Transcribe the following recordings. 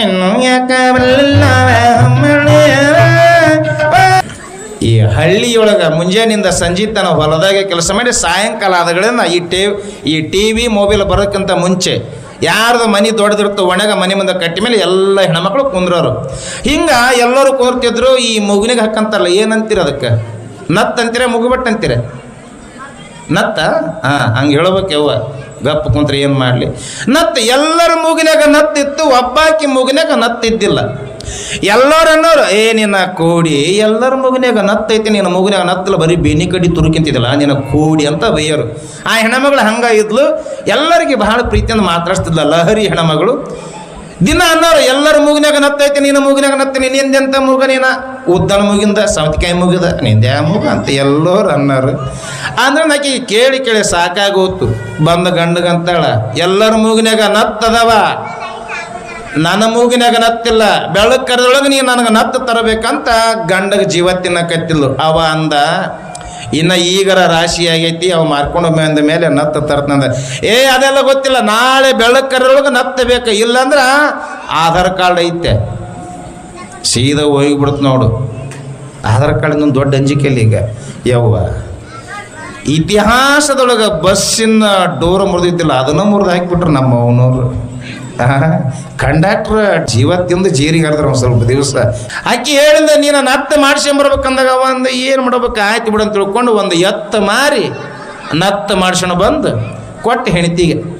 ಇನ್ನು ಯಾಕ? ಈ ಹಳ್ಳಿಯೊಳಗೆ ಮುಂಜಾನಿಂದ ಸಂಜೆ ತನ ಹೊಲದಾಗೆ ಕೆಲಸ ಮಾಡಿ ಸಾಯಂಕಾಲ ಆದಗಳಿಂದ ಈ ಟಿ ಈ ಟಿ ವಿ ಮೊಬೈಲ್ ಬರೋಕ್ಕಿಂತ ಮುಂಚೆ ಯಾರ್ದು ಮನೆ ದೊಡ್ಡದಿರ್ತೋ ಒಣಗ ಮನೆ ಮುಂದೆ ಕಟ್ಟಿ ಮೇಲೆ ಎಲ್ಲ ಹೆಣ್ಮಕ್ಳು ಕುಂದ್ರೋರು ಹಿಂಗೆ ಎಲ್ಲರೂ ಕೂರ್ತಿದ್ರು ಈ ಮಗುನಿಗೆ ಹಾಕಂತಾರಲ್ಲ ಏನಂತೀರ ಅದಕ್ಕೆ ನತ್ ಅಂತೀರ ಮುಗುಬಟ್ ಅಂತೀರ ನತ್ತ ಹಾಂ ಹಂಗೆ ಹೇಳ್ಬೇಕು ಯವ್ವ ಗಪ್ಪ ಕುಂತ್ರೆ ಏನು ಮಾಡಲಿ? ನತ್ ಎಲ್ಲರ ಮೂಗಿನಾಗ ನತ್ತಿತ್ತು, ಒಬ್ಬಾಕಿ ಮೂಗಿನಾಗ ನತ್ತಿದ್ದಿಲ್ಲ. ಎಲ್ಲರೂ ಅನ್ನೋರು ಏ, ನಿನ್ನ ಕೋಡಿ, ಎಲ್ಲರ ಮೂಗಿನಾಗ ನತ್ತೈತಿ, ನಿನ್ನ ಮೂಗಿನಾಗ ನತ್ತಲ್ಲ, ಬರೀ ಬೇನಿ ಕಡಿ ತುರುಕಿಂತಿದ್ದಿಲ್ಲ, ನಿನ್ನ ಕೋಡಿ ಅಂತ ಬೈಯೋರು. ಆ ಹೆಣ್ಮಗಳು ಹಂಗ ಇದ್ಲು. ಎಲ್ಲರಿಗೆ ಬಹಳ ಪ್ರೀತಿಯಿಂದ ಮಾತಾಡಿಸ್ತಿದ್ಲ ಲಹರಿ ಹೆಣ್ಮಗಳು. ದಿನ ಅನ್ನೋರು ಎಲ್ಲರ ಮೂಗಿನಾಗ ನತ್ತೈತಿ ನಿನ್ನ ಮೂಗಿನಾಗ ನತ್ತ ನಿಂದೆಂತ ಮೂಗ ನೀನ? ಉದ್ದನ ಮೂಗಿಂದ ಸೌತಿಕಾಯಿ ಮುಗಿದ ನಿಂದೆ ಮೂಗ ಅಂತ ಎಲ್ಲರೂ ಅನ್ನೋರು. ಅಂದ್ರೆ ನಾಕಿ ಕೇಳಿ ಕೇಳಿ ಸಾಕಾಗೋತು ಬಂದ ಗಂಡಗಂತಾಳ ಎಲ್ಲರ ಮೂಗಿನಾಗ ನತ್ತದವ. ನನ್ನ ಮೂಗಿನಾಗ ನತ್ತಿಲ್ಲ ಬೆಳಕ್ ಕರೆದೊಳಗೆ ನೀ ನನಗೆ ನತ್ತು ತರಬೇಕಂತ ಗಂಡಗ ಜೀವ ತಿನ್ನಕತ್ತಿಲ್ಲ ಅವ ಅಂದ ಇನ್ನು ಈಗರ ರಾಶಿ ಆಗೈತಿ, ಅವ ಮಾರ್ಕೊಂಡು ಬಂದ ಮೇಲೆ ನತ್ತ ತರ್ತಂದ ಏ, ಅದೆಲ್ಲ ಗೊತ್ತಿಲ್ಲ, ನಾಳೆ ಬೆಳಕರೊಳಗೆ ನತ್ತ ಬೇಕು, ಇಲ್ಲಂದ್ರ ಆಧಾರ್ ಕಾರ್ಡ್ ಐತೆ. ಸೀದಾ ಹೋಗಿಬಿಡ್ತು ನೋಡು. ಆಧಾರ್ ಕಾರ್ಡ್ ದೊಡ್ಡ ಅಂಜಿಕೆಯಲ್ಲಿ ಈಗ. ಯವ್ವ, ಇತಿಹಾಸದೊಳಗೆ ಬಸ್ಸಿನ ಡೋರ್ ಮುರಿದಿದ್ದಿಲ್ಲ, ಅದನ್ನು ಮುರಿದು ಹಾಕಿಬಿಟ್ರು ನಮ್ಮ ಅವನವರು ಕಂಡಕ್ಟ್ರ್ ಜೀವತ್ತಿಂದ ಜೀರಿಗೆ ಹರಿದ್ರು ಒಂದು ಸ್ವಲ್ಪ ದಿವಸ. ಆಕಿ ಹೇಳಿದ ನೀನು ನತ್ತ ಮಾಡ್ಸ್ಕೊಂಬರ್ಬೇಕಂದಾಗ ಒಂದು ಏನು ಮಾಡ್ಬೇಕು? ಆಯ್ತು ಬಿಡು ಅಂತ ತಿಳ್ಕೊಂಡು ಒಂದು ಎತ್ತ ಮಾರಿ ನತ್ತ ಮಾಡಿಸೋಣ ಬಂದು ಕೊಟ್ಟು ಹೆಣ್ತಿಗೆ.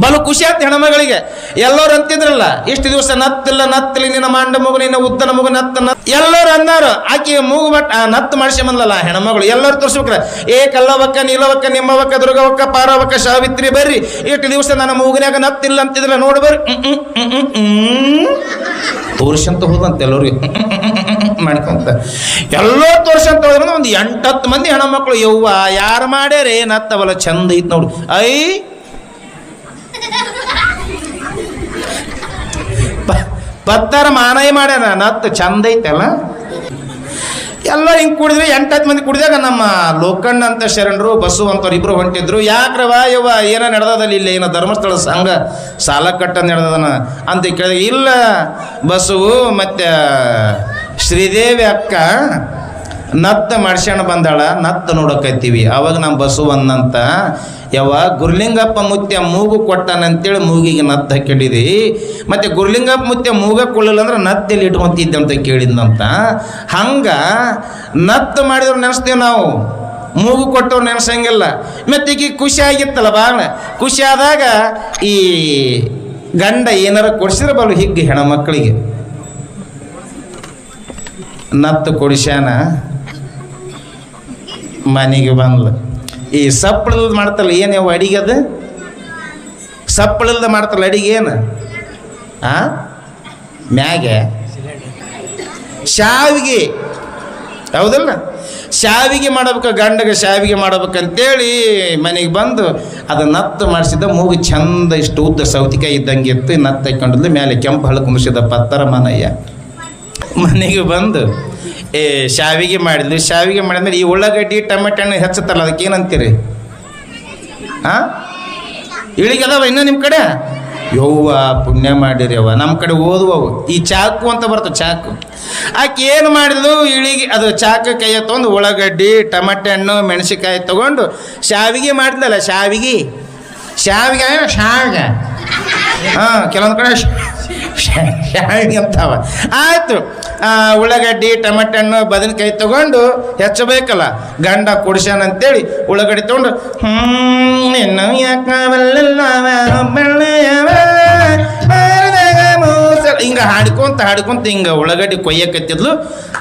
ಬಲು ಖುಷಿ ಆಯ್ತು ಹೆಣ್ಮಗಳಿಗೆ ಎಲ್ಲರೂ ಅಂತಿದ್ರಲ್ಲ, ಇಷ್ಟು ದಿವಸ ನತ್ತಿಲ್ಲ, ನತ್ತಲಿ ನಿನ್ನ ಮಾಂಡ ಮಗು, ನಿನ್ನ ಉದ್ದನ ಮಗು ನತ್ತ ನತ್ ಎಲ್ಲರೂ ಅಂದಾರು ಆಕೆ ಮೂಗು ಬಟ್ ನತ್ತು ಬಂದಲ್ಲ ಹೆಣ್ಮಗಳು ಎಲ್ಲರೂ ತೋರಿಸ್ಬೇಕ್ರ, ಏ, ಕಲ್ಲವಕ್ಕ, ನೀಲವಕ್ಕ, ನಿಮ್ಮವಕ್ಕ, ದುರ್ಗವಕ್ಕ, ಪಾರವಕ್ಕ, ಸಾವಿತ್ರಿ, ಬರ್ರಿ. ಇಷ್ಟು ದಿವಸ ನನ್ನ ಮೂಗಿನಾಗ ನತ್ತಿಲ್ಲ ಅಂತಿದ್ರ ನೋಡಿ ಬರ್ರಿ. ತೋರ್ಸಂತ ಹೋದಂತ ಎಲ್ಲರಿಗೆ. ಮಾಡ್ಕೊಂತ. ಎಲ್ಲೋ ತೋರ್ಸಂತ ಹೋದ್ರೆ ಒಂದು ಎಂಟತ್ತು ಮಂದಿ ಹೆಣ್ಮಕ್ಳು ಯವ್ವ, ಯಾರು ಮಾಡ್ಯಾರೇ, ನತ್ತವಲ್ಲ, ಚಂದ ಐತ್ ನೋಡು. ಐ ಪತ್ತರ ಮಾನಯ ಮಾಡ್ಯಾನ ನತ್ತು ಚಂದ ಐತಲ್ಲ ಎಲ್ಲ ಹಿಂಗೆ ಕುಡಿದ್ರೆ ಎಂಟತ್ತು ಮಂದಿ ಕುಡಿದಾಗ ನಮ್ಮ ಲೋಕಣ್ಣ ಅಂತ ಶರಣರು ಬಸ್ಸು ಅಂತವ್ರು ಇಬ್ರು ಹೊಂಟಿದ್ರು. ಯಾಕ್ರವ ಯವ ಏನೋ ನಡೆದದಲ್ಲಿ ಇಲ್ಲ? ಏನೋ ಧರ್ಮಸ್ಥಳ ಸಂಘ ಸಾಲ ಕಟ್ಟ ನಡೆದದನ ಅಂತ ಕೇಳಿದಾಗ ಇಲ್ಲ ಬಸ್ಸು ಮತ್ತು ಶ್ರೀದೇವಿ ಅಕ್ಕ ನತ್ತ ಮಾಡ್ಸ್ಕೊಂಡು ಬಂದಾಳ, ನತ್ತ ನೋಡಕತ್ತೀವಿ. ಅವಾಗ ನಮ್ಮ ಬಸವನ್ನಂತ ಯಾವ ಗುರ್ಲಿಂಗಪ್ಪ ಮುತ್ಯ ಮೂಗು ಕೊಟ್ಟಾನಂತೇಳಿ ಮೂಗಿಗೆ ನತ್ತ ಹಾಕಿಡಿದಿ ಮತ್ತು ಗುರ್ಲಿಂಗಪ್ಪ ಮುತ್ಯ ಮೂಗ ಕೊಳ್ಳಲ್ಲ ಅಂದ್ರೆ ನತ್ತಲ್ಲಿ ಇಟ್ಕೊತಿದ್ದೆ ಅಂತ ಕೇಳಿದ್ನಂತ. ಹಂಗ ನತ್ತ ಮಾಡಿದ್ರು ನೆನೆಸ್ತೀವಿ ನಾವು. ಮೂಗು ಕೊಟ್ಟವ್ರು ನೆನೆಸಂಗಿಲ್ಲ. ಮತ್ತೆ ಈಗ ಖುಷಿ ಆಗಿತ್ತಲ್ಲ ಭಾಳ ಖುಷಿ ಆದಾಗ ಈ ಗಂಡ ಏನಾರ ಕೊಡಿಸಿದ್ರೆ ಬಲು ಹಿಗ್ಗಿ ಹೆಣ್ಮಕ್ಳಿಗೆ. ನತ್ತು ಕೊಡಿಸ್ಯಾನ. ಮನೆಗೆ ಬಂದ್ಲು. ಈ ಸಪ್ಪಳದ ಮಾಡ್ತಲ್ಲ, ಏನು ಯಾವ ಅಡಿಗೆ ಅದು? ಸಪ್ಪಳದ ಮಾಡ್ತಲ್ಲ ಅಡಿಗೆ ಏನು? ಆ? ಮ್ಯಾಗೆ? ಶಾವಿಗೆ. ಹೌದಲ್ಲ? ಶಾವಿಗೆ ಮಾಡ್ಬೇಕು, ಗಂಡಗೆ ಶಾವಿಗೆ ಮಾಡ್ಬೇಕಂತೇಳಿ ಮನೆಗೆ ಬಂದು ಅದು ನತ್ತು ಮಾಡಿಸಿದ ಮೂಗು ಚಂದ ಇಷ್ಟು ಉದ್ದ ಸೌತಿಕಾಯಿ ಇದ್ದಂಗೆ ಇತ್ತು ನತ್ತು ಮೇಲೆ ಕೆಂಪು ಹಳ್ಳು ಕುಂದಿಸಿದ ಪತ್ತರ ಮನಯ್ಯ. ಮನೆಗೆ ಬಂದು, ಏ, ಶಾವಿಗೆ ಮಾಡಿದ್ವಿ ಶಾವಿಗೆ ಮಾಡಿದ್ರೆ ಈ ಉಳ್ಳಾಗಡ್ಡಿ, ಟೊಮೆಟೊ ಹಣ್ಣು ಹೆಚ್ಚುತ್ತಲ್ಲ ಅದಕ್ಕೆ ಏನಂತೀರಿ ಹಾಂ ಇಳಿಗೆ ಅದಾವ ಇನ್ನೂ ನಿಮ್ಮ ಕಡೆ? ಯವ್ವ, ಪುಣ್ಯ ಮಾಡಿರಿ ಅವ್ವ. ನಮ್ಮ ಕಡೆ ಓದುವವು. ಈ ಚಾಕು ಅಂತ ಬರ್ತವೆ ಚಾಕು. ಆಕೆ ಏನು ಮಾಡಿದ್ಲು? ಇಳಿಗೆ, ಅದು ಚಾಕು ಕೈಯ ತೊಗೊಂಡು ಉಳ್ಳಾಗಡ್ಡಿ, ಟಮಟೆ ಹಣ್ಣು ಮೆಣಸಿಕಾಯಿ ತೊಗೊಂಡು ಶಾವಿಗೆ ಮಾಡಿದ್ಲಲ್ಲ ಶಾವಿಗೆ. ಶಾವಿಗೆ ಶಾವಿಗೆ. ಹಾಂ, ಕೆಲವೊಂದು ಕಡೆ ಶಾ- ಶಾವಿಗೆ ಅಂತಾವ. ಆಯಿತು ಉಳ್ಳಾಗಡ್ಡಿ ಟಮಟೆ ಹಣ್ಣು ಬದನೆಕಾಯಿ ತೊಗೊಂಡು ಹೆಚ್ಚಬೇಕಲ್ಲ. ಗಂಡ ಕುಡಿಸ್ಯಾನ ಅಂತೇಳಿ ಉಳ್ಳಾಗಡ್ಡಿ ತೊಗೊಂಡು ಹ್ಞೂ ಹಿಂಗ ಹಾಡ್ಕೊಂತ ಹಾಡ್ಕೊಂತ ಹಿಂಗ ಉಳ್ಳಾಗಡ್ಡಿ ಕೊಯ್ಯಕತ್ತಿದ್ಲು.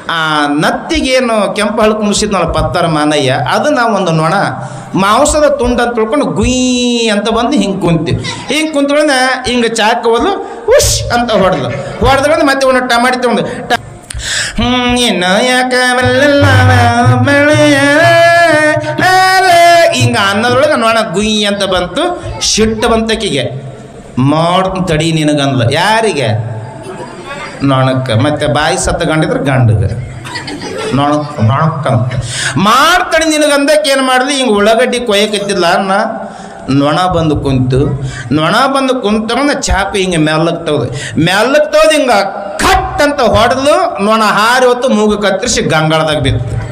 ಆ, ನತ್ತಿಗೇನು ಕೆಂಪು ಹಳ್ಕು ಮುಗಿಸಿದ್ನಲ್ಲ ಪತ್ತರ ಮಾನಯ್ಯ, ಅದು ನಾವು ಒಂದು ನೋಣ, ಮಾಂಸದ ತುಂಡ ಅಂತ ತಿಳ್ಕೊಂಡು ಗುಯ್ ಅಂತ ಬಂದು ಹಿಂಗೆ ಕುಂತೀವಿ ಹಿಂಗೆ ಕುಂತ್ಕೊಂಡ ಹಿಂಗೆ ಚಾಕ ಹೋದ್ಲು ಉಶ್ ಅಂತ ಹೊಡೆದ್ಲು ಬಂದು ಮತ್ತೆ ಒಂದು ಟಮಾಟಿ ಹ್ಮ್, ಇನ್ನು ಯಾಕ ಹಿಂಗ ಅನ್ನೋದ್ರೊಳಗೆ ನೋಡ ಗುಯ್ ಅಂತ ಬಂತು. ಶಿಟ್ಟು ಬಂತಕಿಗೆ ಮಾಡ್ ತಡಿ ನಿನಗಂದ್ಲ. ಯಾರಿಗೆ? ನೊಣಕ್ಕೆ. ಮತ್ತೆ ಬಾಯಿ ಸತ್ತ ಗಂಡಿದ್ರೆ ಗಂಡಗೆ. ನೊಣಕ್, ನೊಣಕ್ಕಂತ. ಮಾಡ್ತಡಿ ನಿನಗಂದಕ್ಕೆ ಏನು ಮಾಡಿದ್ಲಿ ಹಿಂಗೆ ಉಳ್ಳಾಗಡ್ಡಿ ಕೊಯ್ಯಕತ್ತಿಲ್ಲ ಅನ್ನ. ನೊಣ ಬಂದು ಕುಂತು, ನೊಣ ಬಂದು ಕುಂತಂದ್ರೆ ಚಾಪಿ ಹಿಂಗೆ ಮೆಲ್ಲಕ್ಕೆ ತೆಗ್ದು. ತೆಗ್ದು ಹಿಂಗೆ ಕಟ್ ಅಂತ ಹೊಡೆದು ನೊಣ ಹಾರಿ ಹೊತ್ತು ಮೂಗು ಕತ್ತರಿಸಿ ಗಂಗಾಳದಾಗ ಬಿತ್ತು.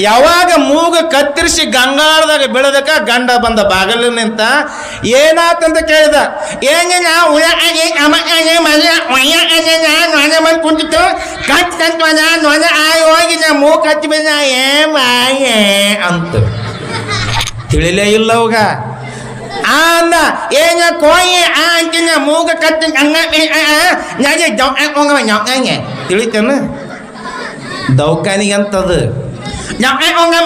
ಯಾವಾಗ ಮೂಗು ಕತ್ತರಿಸಿ ಗಂಗಾಳದಾಗ ಬೀಳದಕ್ಕ ಗಂಡ ಬಂದ ಬಾಗಲು ನಿಂತ ಏನಾತಂತ ಕೇಳಿದ. ಬಂದು ಕುಂತಿತ್ತು. ಕಟ್ ಆಗಿ ಹೋಗಿ ನಾ ಮೂಗು ಕಚ್ಚಿ ಏ ಮಾಯೇ ಅಂತ. ತಿಳಿಲೇ ಇಲ್ಲ ಅವಾಗ. ಆ ಏನ ಕೋಯಿ, ಆ ಮೂಗ ಕತ್ತಿ ಹಂಗ ನಾಗೆ ಹೋಗವ ಹಂಗೆ ತಿಳಿತೇನು? ದೌಖಾನಿಗೆ ಅಂತದು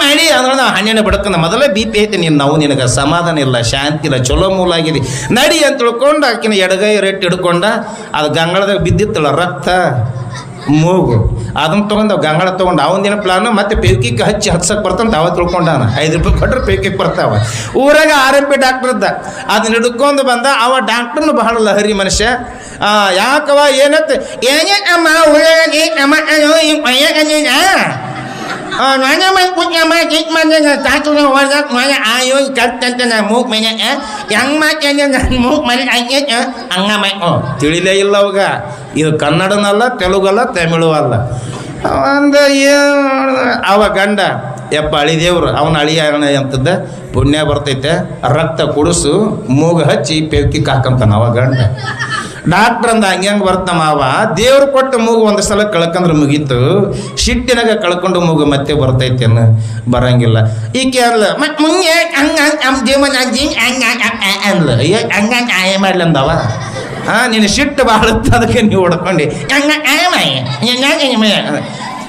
ಮಾಡಿ ಅಂದ್ರೆ ನಾವು ಹಣ್ಣಿನ ಬಿಡಕನ ಮೊದಲೇ ಬಿ ಪಿ ಐತಿ ನೀನು, ನಾವು ನಿನಗೆ ಸಮಾಧಾನ ಇಲ್ಲ, ಶಾಂತಿ ಇಲ್ಲ, ಚಲೋ ಮೂಲ ಆಗಿದೆ ನಡಿ ಅಂತ ತಿಳ್ಕೊಂಡು ಆಕಿನ ಎಡಗೈ, ರೆಟ್ಟು ಹಿಡ್ಕೊಂಡ, ಅದು ಗಂಗಳದಾಗ ಬಿದ್ದಿತ್ತಲ್ಲ ರಕ್ತ. ಮೂಗು. ಅದನ್ನ ತೊಗೊಂಡು ಗಂಗಾಳ ತೊಗೊಂಡು ಅವನ ಪ್ಲಾನ್ ಮತ್ತೆ ಪೇಕಿಗೆ ಹಚ್ಚಿ ಹಚ್ಚಕ್ಕೆ ಬರ್ತಂತ ಅವ ತಿಳ್ಕೊಂಡಾನ. ಐದು ರೂಪಾಯಿ ಕೊಟ್ಟರೆ ಪೇಕಿಗೆ ಬರ್ತಾವ. ಊರಾಗ ಆರ್ ಎಂ ಪಿ ಡಾಕ್ಟರ್ ಇದ್ದ. ಅದನ್ನ ಹಿಡ್ಕೊಂಡು ಬಂದ ಅವ ಡಾಕ್ಟರ್ನು ಬಹಳ ಲಹರಿ ಮನುಷ್ಯ. ಆ, ಯಾಕವ ಏನತ್ತೆ ಏನೇ ಅಮ್ಮ ಉಳ್ಳಾಗಡ್ಡಿ ಅಮ್ಮ ನಾನು ಮನೆ ಕುಟ್ಟ ಚಿಕ್ಕ ಮನೆ ತಾತುನ ಹೊರದಾಗ ಮನೆ ಆಯೋ ಕಟ್ಟಂತ ನಾ ಮೂಗ್ ಮನೆ ಹೆಂಗ್ ಮಾತಂದ್ರೆ ನಾನು ಮೂಗ್ ಮನೆ ಹಂಗೆ ಹಂಗ ಮೈ ತಿಳಿಲೇ ಇಲ್ಲ ಅವಾಗ ಇದು ಕನ್ನಡನಲ್ಲ ತೆಲುಗಲ್ಲ ತಮಿಳು ಅಲ್ಲ ಒಂದು ಅವ ಗಂಡ ಯಪ್ಪ ಅಳಿದೇವ್ರು ಅವನ ಅಳಿಯ ಅಂತದ್ದ ಪುಣ್ಯ ಬರ್ತೈತೆ ರಕ್ತ ಕುಡಿಸು ಮೂಗ ಹಚ್ಚಿ ಪೇಕಿ ಕಾಕಂತಾನ ಅವ ಗಂಡ ಡಾಕ್ಟ್ರ್ ಅಂದ, ಹಂಗೆ ಹಂಗೆ ಬರ್ತ ಮಾವ? ದೇವ್ರು ಕೊಟ್ಟ ಮೂಗು ಒಂದು ಸಲ ಕಳ್ಕಂದ್ರೆ ಮುಗೀತು. ಶಿಟ್ಟಿನಾಗ ಕಳ್ಕೊಂಡು ಮೂಗು ಮತ್ತೆ ಬರ್ತೈತೆ ಬರಂಗಿಲ್ಲ. ಈಕೆ ಅಲ್ಲ ಮತ್ತೆ ಮುಂಗೆ ಹಂಗ ನಮ್ಮ ಜೀವನ ಅಯ್ಯೋ, ಹಂಗ ಆಯ ಮಾಡ್ಲಂದವ ಹಾ, ನೀನು ಸಿಟ್ಟು ಬಾಳುತ್ತ ಅದಕ್ಕೆ ನೀವು ಹೊಡ್ಕೊಂಡು.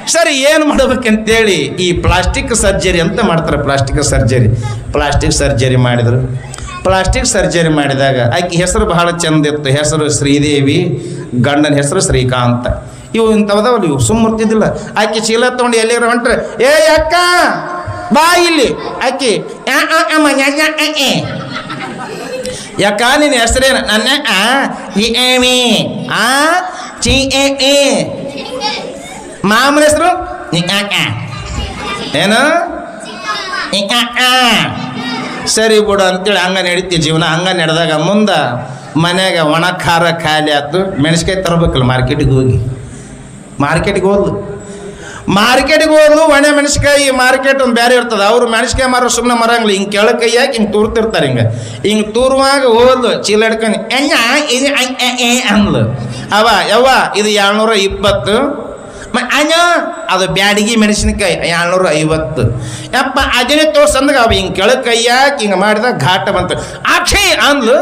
ಸರಿ, ಏನು ಮಾಡ್ಬೇಕಂತೇಳಿ ಈ ಪ್ಲಾಸ್ಟಿಕ್ ಸರ್ಜರಿ ಅಂತ ಮಾಡ್ತಾರೆ ಪ್ಲಾಸ್ಟಿಕ್ ಸರ್ಜರಿ? ಪ್ಲಾಸ್ಟಿಕ್ ಸರ್ಜರಿ ಮಾಡಿದ್ರು. ಪ್ಲಾಸ್ಟಿಕ್ ಸರ್ಜರಿ ಮಾಡಿದಾಗ ಆಕೆ ಹೆಸರು ಬಹಳ ಚಂದ ಇತ್ತು. ಹೆಸರು ಶ್ರೀದೇವಿ ಗಂಡನ ಹೆಸರು ಶ್ರೀಕಾಂತ. ಇವು ಇಂಥವದವಲ್ಲ ಇವು ಸುಮ್ಮರ್ತಿದ್ದಿಲ್ಲ ಆಕೆ ಚೀಲ ತೊಗೊಂಡು ಎಲ್ಲಿರ ಹೊಂಟ್ರೆ ಏ ಅಕ್ಕ ಬಾ ಇಲ್ಲಿ. ಆಕೆ ಆ, ಆ, ಆ. ಯಾಕ ನಿನ್ನ ಹೆಸರೇನು? ನನ್ನ ಆ ಇ ಆ ಚಿ ಎ ಎ. ಮಾಮನ ಹೆಸರು? ಏನು? ನಿಕಾಕ ಸರಿ ಬಿಡು ಅಂತೇಳಿ ಹಂಗೆ ನಡೀತಿ ಜೀವನ, ಹಂಗೆ ನಡೆದಾಗ ಮುಂದೆ ಮನ್ಯಾಗ ಒಣ ಖಾರ ಖಾಲಿ ಆಯ್ತು ಮೆಣಸ್ಕಾಯಿ ತರಬೇಕಲ್ಲ ಮಾರ್ಕೆಟಿಗೆ ಹೋಗಿ. ಮಾರ್ಕೆಟಿಗೆ ಹೋದ್ಲು. ಮಾರ್ಕೆಟಿಗೆ ಹೋದ್ಲು, ಒಣ ಮೆಣಸ್ಕಾಯಿ ಮಾರ್ಕೆಟ್ ಒಂದು ಬೇರೆ ಇರ್ತದೆ. ಅವರು ಮೆಣಸ್ಕಾಯಿ ಮಾರೋ ಸುಮ್ಮನೆ ಮರಂಗಿಲ್ಲ. ಹಿಂಗೆ ಕೆಳ ಕೈ ಹಾಕಿ ಹಿಂಗೆ ತೂರ್ತಿರ್ತಾರೆ ಹಿಂಗೆ. ಹಿಂಗೆ ತೂರುವಾಗ ಹೋದ್ಲು, ಚೀಲ ಹಿಡ್ಕೊಂಡು, ಎಣ್ಣ, ಇದು ಅಂದ್ಲು. ಅವ ಯವ್ವ, ಇದು ಏಳ್ನೂರ ಇಪ್ಪತ್ತು. ಅಣ್ಣ, ಅದು ಬ್ಯಾಡಗಿ ಮೆಣಸಿನಕಾಯಿ ಏಳ್ನೂರ ಐವತ್ತು ಯಪ್ಪ, ಅದನ್ನೇ ತೋರ್ಸಂದಾಗ ಅವ ಹಿಂಗೆ ಕೆಳಗೆ ಕೈಯಾಕಿ ಹಿಂಗೆ ಮಾಡಿದಾಗ ಘಾಟ ಬಂತು. ಅಕ್ಷಯ್ ಅಂದ್ಲು,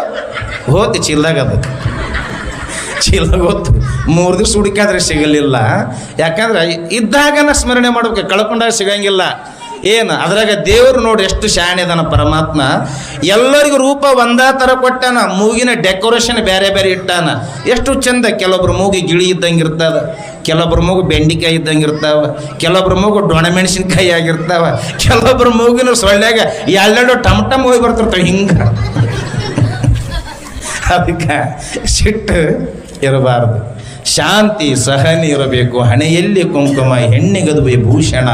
ಹೋತಿ ಚೀಲ್ದಾಗ ಅದು. ಚೀಲ ಹೋತು. ಮೂರು ದಿವಸ ಹುಡುಕಾದ್ರೆ ಸಿಗಲಿಲ್ಲ. ಯಾಕಂದ್ರೆ ಇದ್ದಾಗನ ಸ್ಮರಣೆ ಮಾಡ್ಬೇಕು, ಕಳ್ಕೊಂಡಾಗ ಸಿಗಂಗಿಲ್ಲ. ಏನು, ಅದ್ರಾಗ ದೇವರು ನೋಡಿ ಎಷ್ಟು ಶಾಣೆದನ ಪರಮಾತ್ಮ. ಎಲ್ಲರಿಗೂ ರೂಪ ಒಂದೇ ಥರ ಕೊಟ್ಟಾನ, ಮೂಗಿನ ಡೆಕೋರೇಷನ್ ಬೇರೆ ಬೇರೆ ಇಟ್ಟಾನ. ಎಷ್ಟು ಚಂದ, ಕೆಲವೊಬ್ರು ಮೂಗಿ ಗಿಳಿ ಇದ್ದಂಗೆ ಇರ್ತದ. ಕೆಲವೊಬ್ರು ಮಗು ಬೆಂಡಿಕಾಯಿ ಇದ್ದಂಗೆ ಇರ್ತಾವ ಕೆಲವೊಬ್ಬರ ಮಗು ಡೊಣ ಮೆಣಸಿನ್ಕಾಯಿ ಆಗಿರ್ತಾವ ಕೆಲವೊಬ್ಬರ ಮೂಗಿನ ಸೊಳ್ಳೆಗ ಟಮ್ ಟಮ್ ಹೋಗಿ ಬರ್ತಿರ್ತಾವೆ, ಹಿಂಗೆ. ಅದಕ್ಕೆ ಸಿಟ್ಟು ಇರಬಾರದು. ಶಾಂತಿ ಸಹನೆ ಇರಬೇಕು, ಹಣೆಯಲ್ಲಿ ಕುಂಕುಮ ಹೆಣ್ಣಿಗದುವೆ ಭೂಷಣ